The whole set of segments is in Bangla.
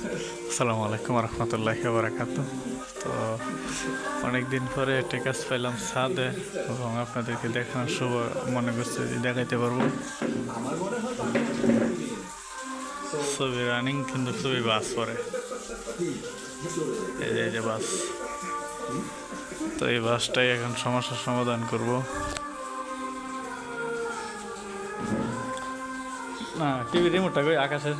আসসালামু আলাইকুম রহমতুল্লাহি বারাকাত তো অনেকদিন পরে একটা কাজ পাইলাম ছাদে এবং আপনাদেরকে দেখানোর শুভ মনে করছে, দেখাইতে পারব। ছবি রানিং কিন্তু ছবি বাস পরে। এই যে এই যে বাস। তো এই বাসটাই এখন সমস্যার সমাধান করব। না, টিভি রিমোটটা কই? আকাশের।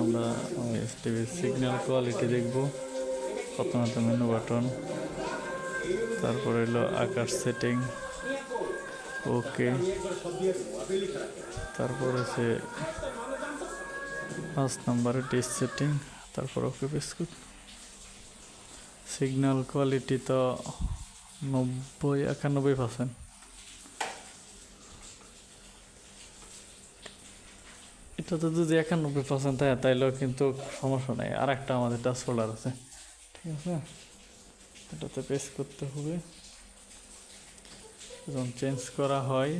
আমরা টিভির সিগন্যাল কোয়ালিটি দেখব। প্রথমত মেনু বাটন তারপরে হলো আকাশ সেটিং ওকে তারপর হচ্ছে পাঁচ নম্বরে ডিস সেটিং তারপর ওকে বিস্কুট সিগন্যাল কোয়ালিটি তো নব্বই, একানব্বই পার্সেন্ট এটা তো যদি একানব্বই পার্সেন্ট থাকে তাইলেও কিন্তু সমস্যা নেই। আর একটা আমাদের টাচ ফোল্ডার আছে। ঠিক আছে? এটাতে পেস করতে হবে। এবং চেঞ্জ করা হয়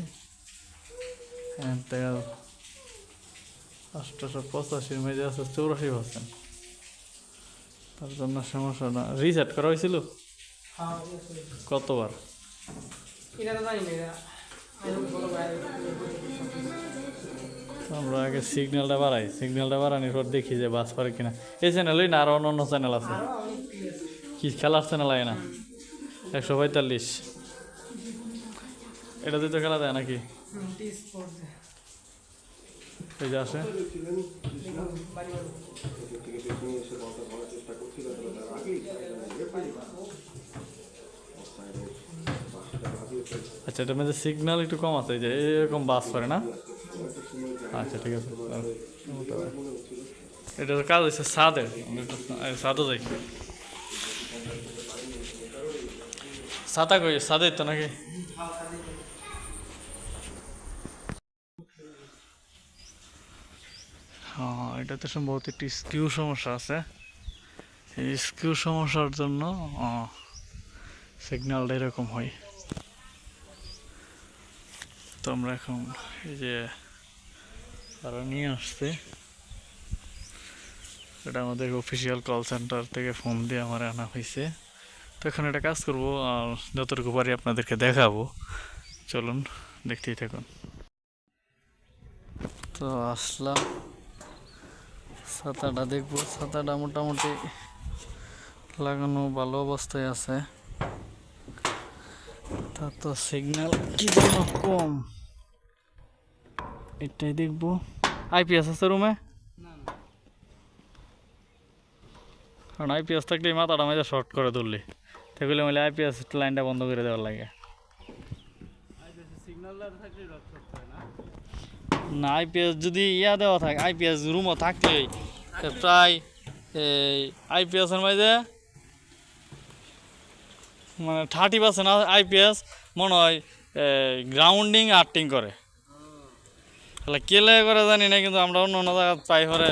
আটশোশো পঁচাশির মেজে আছে চৌরাশি পার্সেন্ট তার জন্য সমস্যা না। রিসেট করা হয়েছিল? হ্যাঁ কতবার? আমরা আগে সিগন্যালটা বাড়াই। সিগন্যালটা বাড়ানোর পর দেখি যে বাস পারে কিনা। এই চ্যানেলই না, আর অন্য অন্য চ্যানেল আছে। কি খেলার চ্যানেল আয় না? একশো পঁয়তাল্লিশ। এটাতে তো খেলা দেয় নাকি? এই যে আসে। আচ্ছা এটার মধ্যে সিগন্যাল একটু কম আছে যে এরকম বাস করে না? আচ্ছা ঠিক আছে এটার কাজ হচ্ছে সাদে সাদও যাই সাদা কই? সাদে তো নাকি? হ্যাঁ এটাতে সম্ভবত একটি স্কিউ সমস্যা আছে। এই স্কিউ সমস্যার জন্য সিগন্যালটা এরকম হয়। তো আমরা এখন এই যে তারা নিয়ে আসছে। এটা আমাদের অফিসিয়াল কল সেন্টার থেকে ফোন দিয়ে আমার আনা হয়েছে। তো এখন একটা কাজ করব, আর যতটুকু পারি আপনাদেরকে দেখাবো। চলুন, দেখতেই থাকুন। তো আসলাম। ছাতাটা দেখব। ছাতাটা মোটামুটি লাগানো ভালো অবস্থায় আছে। তা তো সিগন্যাল কি কম। এটাই দেখব। আইপিএস আছে রুমে কারণ আইপিএস থাকলে মাথাটা মাঝে শর্ট করে তুললি। সেগুলো মিলে আইপিএস লাইনটা বন্ধ করে দেওয়ার লাগে। না, আইপিএস যদি ইয়া দেওয়া থাকে, আইপিএস রুমও থাকলেই তো প্রায় এই আইপিএসের মাঝে মানে থার্টি পার্সেন্ট আইপিএস মনে হয় গ্রাউন্ডিং আর্টিং করে। তাহলে কেলে করে জানি না কিন্তু আমরা অন্য অন্য জায়গায় পাই পরে।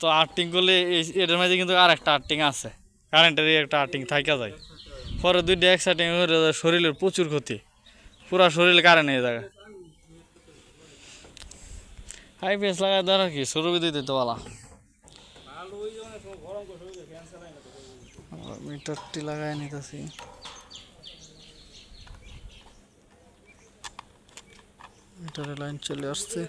তো আর্টিং করলে এটার মাঝে কিন্তু আর একটা আর্টিং আছে। কারেন্টেরই একটা আর্টিং থাকা যায়। পরে দুইটা একসাথে হয়ে যায়, শরীরের প্রচুর ক্ষতি। পুরা শরীর কারেন্ট হয়ে যায় আইপিএস লাগাই দেওয়ার কি সুরভি দিতে তো বলা। মিটারটি লাগাই নিতেছি। মিটারের লাইন চলে আসছে।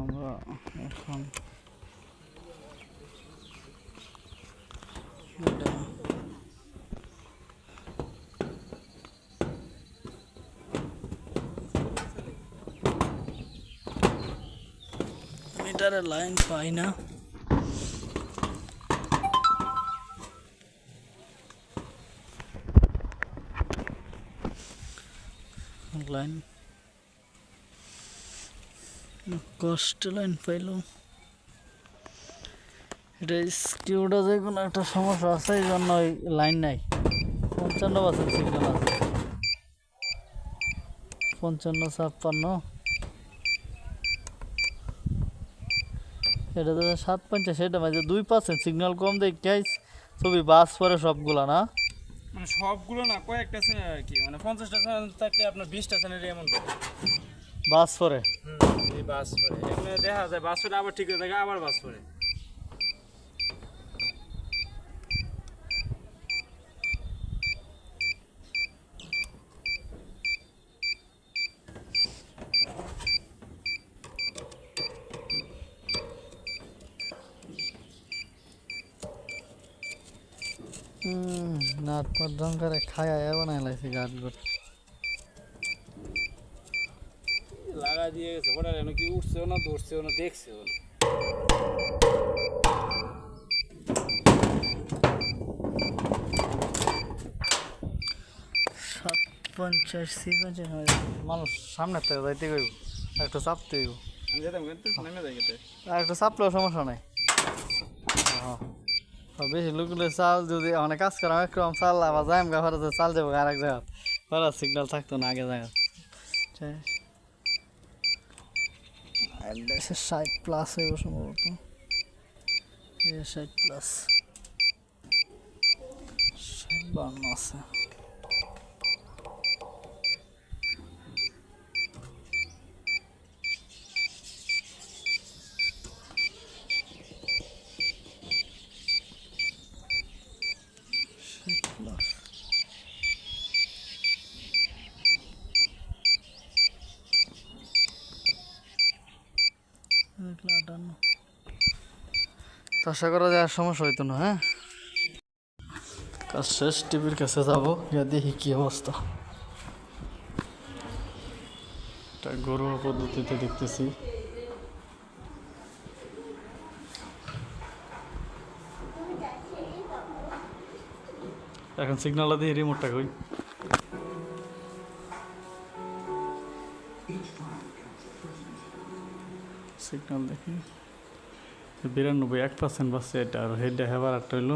আমরা এখন এটা মিটারের লাইন পাই না। লাইন। কষ্ট লাইন পাইলো। এটা স্কিউটা যে কোনো একটা সমস্যা আছে, এই জন্য ওই লাইন নাই। পঞ্চান্ন পার্সেন্ট সিগন্যাল আছে পঞ্চান্ন, ছাপ্পান্ন। সেটা তো সাত পঞ্চাশ সেটা মাঝে দুই পার্সেন্ট সিগন্যাল কম দেখে ছবি বাস পরে সবগুলা, না? মানে সবগুলো না কয়েকটা চ্যানেল আর কি মানে পঞ্চাশটা চ্যানেল থাকলে আপনার বিশটা চ্যানেল এমন। বাস পরে? বাস পরে। এখানে দেখা যায় বাস পরে আবার ঠিক হয়ে থাকে আবার বাস পরে। নাট পাট করে খায়া বানাই লাগছে গাছ গোট লাগা দিয়ে গেছে ওটা যেন কি উঠছেও না দৌড়ছেও না দেখছেও না। সাত পঞ্চাশ সি পঞ্চাশ মানুষ সামনে থেকে যাইতে গইব একটু চাপতে গইব আমি যেতাম কিন্তু নেমে যাই গেতে আর একটু চাপলেও সমস্যা নাই। হ্যাঁ। বেশি লোকগুলো চাল যদি অনেক কাজ করা রকম চাল আবার যাইম গা, ফেরাতে চাল যাব আর এক জায়গা ফেরা সিগন্যাল থাকতো না আগে জায়গা ষাট প্লাস হইব সম্ভবত। ষাট প্লাস ষাট বান্ন আছে ষাট প্লাস এগুলো আটান্ন তো আশা করা যায়, আর সমস্যা হইতো না হ্যাঁ? কাজ শেষ, টিভির কাছে যাব, গিয়ে দেখি কি অবস্থা। এটা গরুর পদ্ধতিতে দেখতেছি। এখন সিগনালটা দিয়ে রিমোটটা কই সিগনাল দেখি। বিরানব্বই এক পার্সেন্ট বাসছে এটা, আর হেডটা হেবার একটা হইল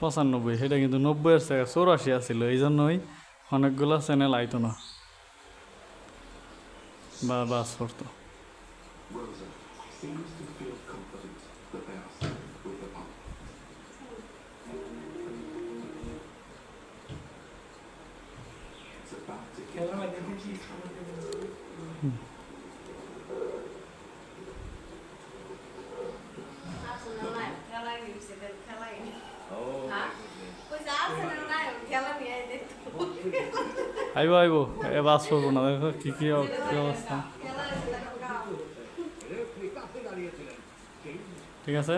পঁচানব্বই। সেটা কিন্তু নব্বই এর জায়গায় চৌরাশি আসছিল এই জন্যই অনেকগুলো চ্যানেল আইতো না। বা, বাস পড়তো আইবো আইবো। এ বাস পড়ব না দেখো কি কি অবস্থা। ঠিক আছে?